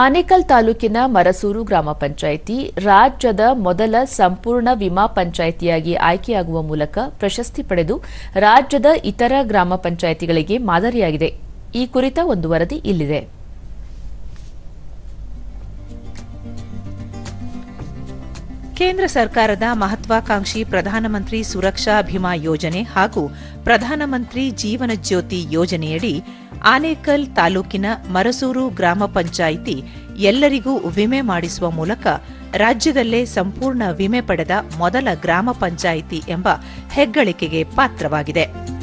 ಆನೇಕಲ್ ತಾಲೂಕಿನ ಮರಸೂರು ಗ್ರಾಮ ಪಂಚಾಯಿತಿ ರಾಜ್ಯದ ಮೊದಲ ಸಂಪೂರ್ಣ ವಿಮಾ ಪಂಚಾಯಿತಿಯಾಗಿ ಆಯ್ಕೆಯಾಗುವ ಮೂಲಕ ಪ್ರಶಸ್ತಿ ಪಡೆದು ರಾಜ್ಯದ ಇತರ ಗ್ರಾಮ ಪಂಚಾಯಿತಿಗಳಿಗೆ ಮಾದರಿಯಾಗಿದೆ. ಈ ಕುರಿತ ಒಂದು ವರದಿ ಇಲ್ಲಿದೆ. ಕೇಂದ್ರ ಸರ್ಕಾರದ ಮಹತ್ವಾಕಾಂಕ್ಷಿ ಪ್ರಧಾನಮಂತ್ರಿ ಸುರಕ್ಷಾ ಭೀಮಾ ಯೋಜನೆ ಹಾಗೂ ಪ್ರಧಾನಮಂತ್ರಿ ಜೀವನ ಜ್ಯೋತಿ ಯೋಜನೆಯಡಿ ಆನೇಕಲ್ ತಾಲೂಕಿನ ಮರಸೂರು ಗ್ರಾಮ ಪಂಚಾಯಿತಿ ಎಲ್ಲರಿಗೂ ವಿಮೆ ಮಾಡಿಸುವ ಮೂಲಕ ರಾಜ್ಯದಲ್ಲೇ ಸಂಪೂರ್ಣ ವಿಮೆ ಪಡೆದ ಮೊದಲ ಗ್ರಾಮ ಪಂಚಾಯಿತಿ ಎಂಬ ಹೆಗ್ಗಳಿಕೆಗೆ ಪಾತ್ರವಾಗಿದೆ.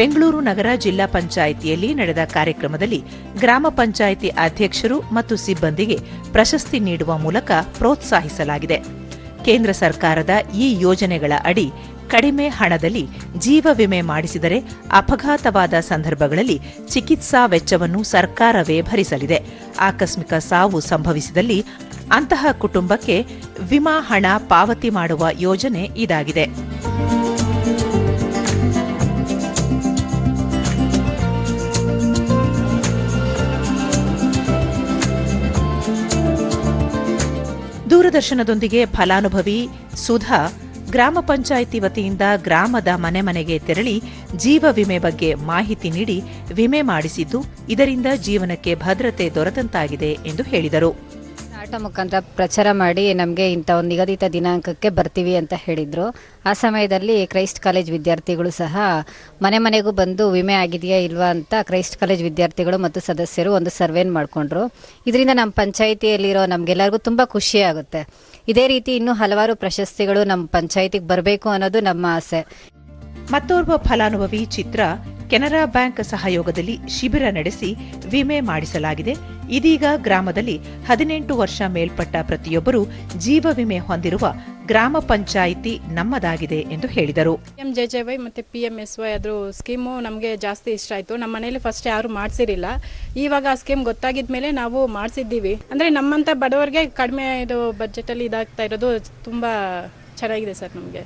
ಬೆಂಗಳೂರು ನಗರ ಜಿಲ್ಲಾ ಪಂಚಾಯಿತಿಯಲ್ಲಿ ನಡೆದ ಕಾರ್ಯಕ್ರಮದಲ್ಲಿ ಗ್ರಾಮ ಪಂಚಾಯಿತಿ ಅಧ್ಯಕ್ಷರು ಮತ್ತು ಸಿಬ್ಬಂದಿಗೆ ಪ್ರಶಸ್ತಿ ನೀಡುವ ಮೂಲಕ ಪ್ರೋತ್ಸಾಹಿಸಲಾಗಿದೆ. ಕೇಂದ್ರ ಸರ್ಕಾರದ ಈ ಯೋಜನೆಗಳ ಅಡಿ ಕಡಿಮೆ ಹಣದಲ್ಲಿ ಜೀವ ವಿಮೆ ಮಾಡಿಸಿದರೆ ಅಪಘಾತವಾದ ಸಂದರ್ಭಗಳಲ್ಲಿ ಚಿಕಿತ್ಸಾ ವೆಚ್ಚವನ್ನು ಸರ್ಕಾರವೇ ಭರಿಸಲಿದೆ. ಆಕಸ್ಮಿಕ ಸಾವು ಸಂಭವಿಸಿದಲ್ಲಿ ಅಂತಹ ಕುಟುಂಬಕ್ಕೆ ವಿಮಾ ಹಣ ಪಾವತಿ ಮಾಡುವ ಯೋಜನೆ ಇದಾಗಿದೆ. ದೂರದರ್ಶನದೊಂದಿಗೆ ಫಲಾನುಭವಿ ಸುಧಾ ಗ್ರಾಮ ಪಂಚಾಯಿತಿ ವತಿಯಿಂದ ಗ್ರಾಮದ ಮನೆ ಮನೆಗೆ ತೆರಳಿ ಜೀವ ವಿಮೆ ಬಗ್ಗೆ ಮಾಹಿತಿ ನೀಡಿ ವಿಮೆ ಮಾಡಿಸಿದ್ದು ಇದರಿಂದ ಜೀವನಕ್ಕೆ ಭದ್ರತೆ ದೊರೆತಂತಾಗಿದೆ ಎಂದು ಹೇಳಿದರು. ಆಟೋ ಮುಖಾಂತರ ಪ್ರಚಾರ ಮಾಡಿ ನಮಗೆ ಇಂಥ ಒಂದು ನಿಗದಿತ ದಿನಾಂಕಕ್ಕೆ ಬರ್ತೀವಿ ಅಂತ ಹೇಳಿದರು. ಆ ಸಮಯದಲ್ಲಿ ಕ್ರೈಸ್ಟ್ ಕಾಲೇಜ್ ವಿದ್ಯಾರ್ಥಿಗಳು ಸಹ ಮನೆ ಮನೆಗೂ ಬಂದು ವಿಮೆ ಆಗಿದೆಯಾ ಇಲ್ವಾ ಅಂತ ಕ್ರೈಸ್ಟ್ ಕಾಲೇಜ್ ವಿದ್ಯಾರ್ಥಿಗಳು ಮತ್ತು ಸದಸ್ಯರು ಒಂದು ಸರ್ವೇನ್ ಮಾಡಿಕೊಂಡ್ರು. ಇದರಿಂದ ನಮ್ಮ ಪಂಚಾಯಿತಿಯಲ್ಲಿರೋ ನಮಗೆಲ್ಲರಿಗೂ ತುಂಬ ಖುಷಿ ಆಗುತ್ತೆ. ಇದೇ ರೀತಿ ಇನ್ನೂ ಹಲವಾರು ಪ್ರಶಸ್ತಿಗಳು ನಮ್ಮ ಪಂಚಾಯಿತಿಗೆ ಬರಬೇಕು ಅನ್ನೋದು ನಮ್ಮ ಆಸೆ. ಮತ್ತೋರ್ವ ಫಲಾನುಭವಿ ಚಿತ್ರ ಕೆನರಾ ಬ್ಯಾಂಕ್ ಸಹಯೋಗದಲ್ಲಿ ಶಿಬಿರ ನಡೆಸಿ ವಿಮೆ ಮಾಡಿಸಲಾಗಿದೆ. ಇದೀಗ ಗ್ರಾಮದಲ್ಲಿ ಹದಿನೆಂಟು ವರ್ಷ ಮೇಲ್ಪಟ್ಟ ಪ್ರತಿಯೊಬ್ಬರು ಜೀವ ವಿಮೆ ಹೊಂದಿರುವ ಗ್ರಾಮ ಪಂಚಾಯಿತಿ ನಮ್ಮದಾಗಿದೆ ಎಂದು ಹೇಳಿದರು. ಎಂ ಜೆ ಜೆ ವೈ ಮತ್ತು ಪಿ ಎಂ ಎಸ್ ವೈ ಅದ್ರ ಸ್ಕೀಮು ನಮಗೆ ಜಾಸ್ತಿ ಇಷ್ಟ ಆಯಿತು. ನಮ್ಮ ಮನೇಲಿ ಫಸ್ಟ್ ಯಾರು ಮಾಡಿಸಿರಿಲ್ಲ ಇವಾಗ ಆ ಸ್ಕೀಮ್ ಗೊತ್ತಾಗಿದ ಮೇಲೆ ನಾವು ಮಾಡಿಸಿದ್ದೀವಿ. ಅಂದರೆ ನಮ್ಮಂಥ ಬಡವರಿಗೆ ಕಡಿಮೆ ಇದು ಬಜೆಟಲ್ಲಿ ಇದಾಗ್ತಾ ಇರೋದು ತುಂಬ ಚೆನ್ನಾಗಿದೆ ಸರ್ ನಮಗೆ.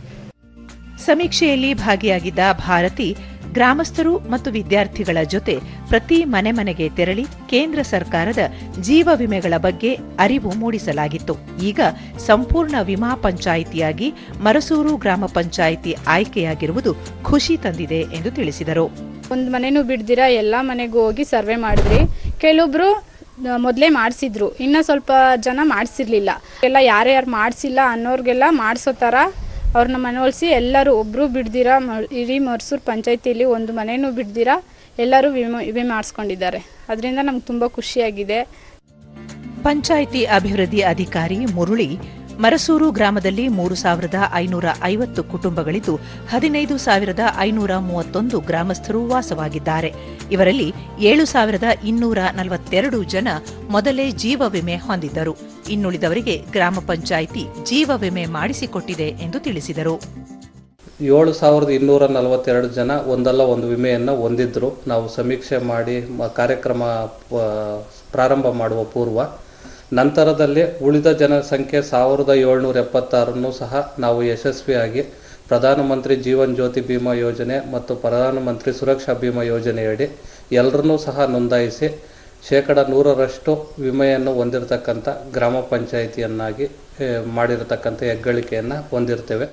ಸಮೀಕ್ಷೆಯಲ್ಲಿ ಭಾಗಿಯಾಗಿದ್ದ ಭಾರತಿ ಗ್ರಾಮಸ್ಥರು ಮತ್ತು ವಿದ್ಯಾರ್ಥಿಗಳ ಜೊತೆ ಪ್ರತಿ ಮನೆ ಮನೆಗೆ ತೆರಳಿ ಕೇಂದ್ರ ಸರ್ಕಾರದ ಜೀವ ವಿಮೆಗಳ ಬಗ್ಗೆ ಅರಿವು ಮೂಡಿಸಲಾಗಿತ್ತು. ಈಗ ಸಂಪೂರ್ಣ ವಿಮಾ ಪಂಚಾಯಿತಿಯಾಗಿ ಮರಸೂರು ಗ್ರಾಮ ಪಂಚಾಯಿತಿ ಆಯ್ಕೆಯಾಗಿರುವುದು ಖುಷಿ ತಂದಿದೆ ಎಂದು ತಿಳಿಸಿದರು. ಒಂದು ಮನೆನೂ ಬಿಡ್ದಿರಾ, ಎಲ್ಲ ಮನೆಗೂ ಹೋಗಿ ಸರ್ವೆ ಮಾಡಿದ್ರಿ. ಕೆಲವೊಬ್ರು ಮೊದಲೇ ಮಾಡಿಸಿದ್ರು. ಇನ್ನ ಸ್ವಲ್ಪ ಜನ ಮಾಡಿಸಿರ್ಲಿಲ್ಲ. ಎಲ್ಲ ಯಾರ್ಯಾರು ಮಾಡಿಸಿಲ್ಲ ಅನ್ನೋರ್ಗೆಲ್ಲ ಮಾಡಿಸೋ ಥರ ಅವ್ರನ್ನ ಮನವೊಲಿಸಿ ಎಲ್ಲರೂ ಒಬ್ಬರು ಬಿಡ್ದಿರಾ, ಮ- ಇಡೀ ಮರ್ಸೂರು ಪಂಚಾಯತಿಯಲ್ಲಿ ಒಂದು ಮನೆಯೂ ಬಿಡ್ದಿರಾ, ಎಲ್ಲರೂ ವಿಮೆ ವಿಮೆ ಮಾಡಿಸ್ಕೊಂಡಿದ್ದಾರೆ. ಅದರಿಂದ ನಮ್ಗೆ ತುಂಬ ಖುಷಿಯಾಗಿದೆ. ಪಂಚಾಯಿತಿ ಅಭಿವೃದ್ಧಿ ಅಧಿಕಾರಿ ಮುರುಳಿ, ಮರಸೂರು ಗ್ರಾಮದಲ್ಲಿ ಮೂರು ಸಾವಿರದ ಐನೂರ ಐವತ್ತು ಕುಟುಂಬಗಳಿದ್ದು, ಹದಿನೈದು ಸಾವಿರದ ಐನೂರ ಮೂವತ್ತೊಂದು ಗ್ರಾಮಸ್ಥರು ವಾಸವಾಗಿದ್ದಾರೆ. ಇವರಲ್ಲಿ ಏಳು ಸಾವಿರದ ಇನ್ನೂರ ನಲವತ್ತೆರಡು ಜನ ಮೊದಲೇ ಜೀವ ವಿಮೆ ಹೊಂದಿದ್ದರು. ಇನ್ನುಳಿದವರಿಗೆ ಗ್ರಾಮ ಪಂಚಾಯಿತಿ ಜೀವ ವಿಮೆ ಮಾಡಿಸಿಕೊಟ್ಟಿದೆ ಎಂದು ತಿಳಿಸಿದರು. ಏಳು ಸಾವಿರದ ಇನ್ನೂರ ನಲವತ್ತೆರಡು ಜನ ಒಂದಲ್ಲ ಒಂದು ವಿಮೆಯನ್ನು ಹೊಂದಿದ್ರು. ನಾವು ಸಮೀಕ್ಷೆ ಮಾಡಿ ಕಾರ್ಯಕ್ರಮ ಪ್ರಾರಂಭ ಮಾಡುವ ಪೂರ್ವ ನಂತರದಲ್ಲಿ ಉಳಿದ ಜನಸಂಖ್ಯೆ ಸಾವಿರದ ಏಳ್ನೂರ ಎಪ್ಪತ್ತಾರನ್ನು ಸಹ ನಾವು ಯಶಸ್ವಿಯಾಗಿ ಪ್ರಧಾನಮಂತ್ರಿ ಜೀವನ್ ಜ್ಯೋತಿ ಬಿಮಾ ಯೋಜನೆ ಮತ್ತು ಪ್ರಧಾನಮಂತ್ರಿ ಸುರಕ್ಷಾ ಬಿಮಾ ಯೋಜನೆಯಡಿ ಎಲ್ಲರನ್ನೂ ಸಹ ನೋಂದಾಯಿಸಿ ಶೇಕಡ ನೂರರಷ್ಟು ವಿಮೆಯನ್ನು ಹೊಂದಿರತಕ್ಕಂಥ ಗ್ರಾಮ ಪಂಚಾಯಿತಿಯನ್ನಾಗಿ ಮಾಡಿರತಕ್ಕಂಥ ಹೆಗ್ಗಳಿಕೆಯನ್ನು ಹೊಂದಿರ್ತೇವೆ.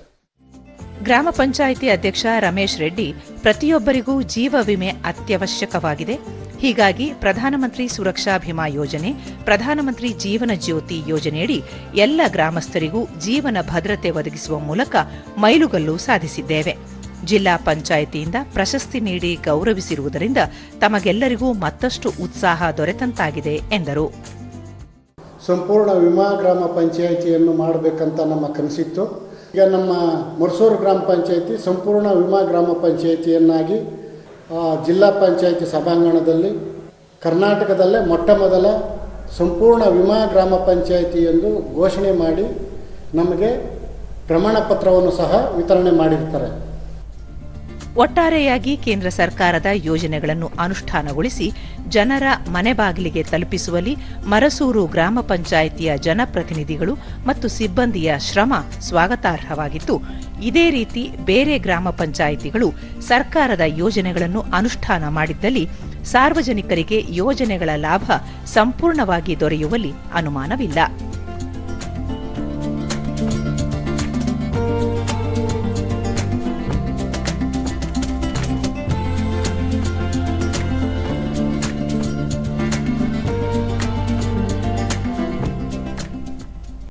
ಗ್ರಾಮ ಪಂಚಾಯಿತಿ ಅಧ್ಯಕ್ಷ ರಮೇಶ್ ರೆಡ್ಡಿ, ಪ್ರತಿಯೊಬ್ಬರಿಗೂ ಜೀವ ವಿಮೆ ಅತ್ಯವಶ್ಯಕವಾಗಿದೆ. ಹೀಗಾಗಿ ಪ್ರಧಾನಮಂತ್ರಿ ಸುರಕ್ಷಾ ಭೀಮಾ ಯೋಜನೆ, ಪ್ರಧಾನಮಂತ್ರಿ ಜೀವನ ಜ್ಯೋತಿ ಯೋಜನೆಯಡಿ ಎಲ್ಲ ಗ್ರಾಮಸ್ಥರಿಗೂ ಜೀವನ ಭದ್ರತೆ ಒದಗಿಸುವ ಮೂಲಕ ಮೈಲುಗಲ್ಲು ಸಾಧಿಸಿದ್ದೇವೆ. ಜಿಲ್ಲಾ ಪಂಚಾಯಿತಿಯಿಂದ ಪ್ರಶಸ್ತಿ ನೀಡಿ ಗೌರವಿಸಿರುವುದರಿಂದ ತಮಗೆಲ್ಲರಿಗೂ ಮತ್ತಷ್ಟು ಉತ್ಸಾಹ ದೊರೆತಂತಾಗಿದೆ ಎಂದರು. ಸಂಪೂರ್ಣ ವಿಮಾ ಗ್ರಾಮ ಪಂಚಾಯಿತಿಯನ್ನು ಮಾಡಬೇಕಂತ ನಮ್ಮ ಕನಸಿತ್ತು. ಈಗ ನಮ್ಮ ಮರ್ಸೂರು ಗ್ರಾಮ ಪಂಚಾಯಿತಿ ಸಂಪೂರ್ಣ ವಿಮಾ ಗ್ರಾಮ ಪಂಚಾಯಿತಿಯನ್ನಾಗಿ ಜಿಲ್ಲಾ ಪಂಚಾಯಿತಿ ಸಭಾಂಗಣದಲ್ಲಿ, ಕರ್ನಾಟಕದಲ್ಲೇ ಮೊಟ್ಟ ಮೊದಲ ಸಂಪೂರ್ಣ ವಿಮಾ ಗ್ರಾಮ ಪಂಚಾಯಿತಿ ಎಂದು ಘೋಷಣೆ ಮಾಡಿ ನಮಗೆ ಪ್ರಮಾಣ ಪತ್ರವನ್ನು ಸಹ ವಿತರಣೆ ಮಾಡಿರ್ತಾರೆ. ಒಟ್ಟಾರೆಯಾಗಿ ಕೇಂದ್ರ ಸರ್ಕಾರದ ಯೋಜನೆಗಳನ್ನು ಅನುಷ್ಠಾನಗೊಳಿಸಿ ಜನರ ಮನೆ ಬಾಗಿಲಿಗೆ ತಲುಪಿಸುವಲ್ಲಿ ಮರಸೂರು ಗ್ರಾಮ ಪಂಚಾಯಿತಿಯ ಜನಪ್ರತಿನಿಧಿಗಳು ಮತ್ತು ಸಿಬ್ಬಂದಿಯ ಶ್ರಮ ಸ್ವಾಗತಾರ್ಹವಾಗಿತ್ತು. ಇದೇ ರೀತಿ ಬೇರೆ ಗ್ರಾಮ ಪಂಚಾಯಿತಿಗಳು ಸರ್ಕಾರದ ಯೋಜನೆಗಳನ್ನು ಅನುಷ್ಠಾನ ಮಾಡಿದ್ದಲ್ಲಿ ಸಾರ್ವಜನಿಕರಿಗೆ ಯೋಜನೆಗಳ ಲಾಭ ಸಂಪೂರ್ಣವಾಗಿ ದೊರೆಯುವಲ್ಲಿ ಅನುಮಾನವಿಲ್ಲ.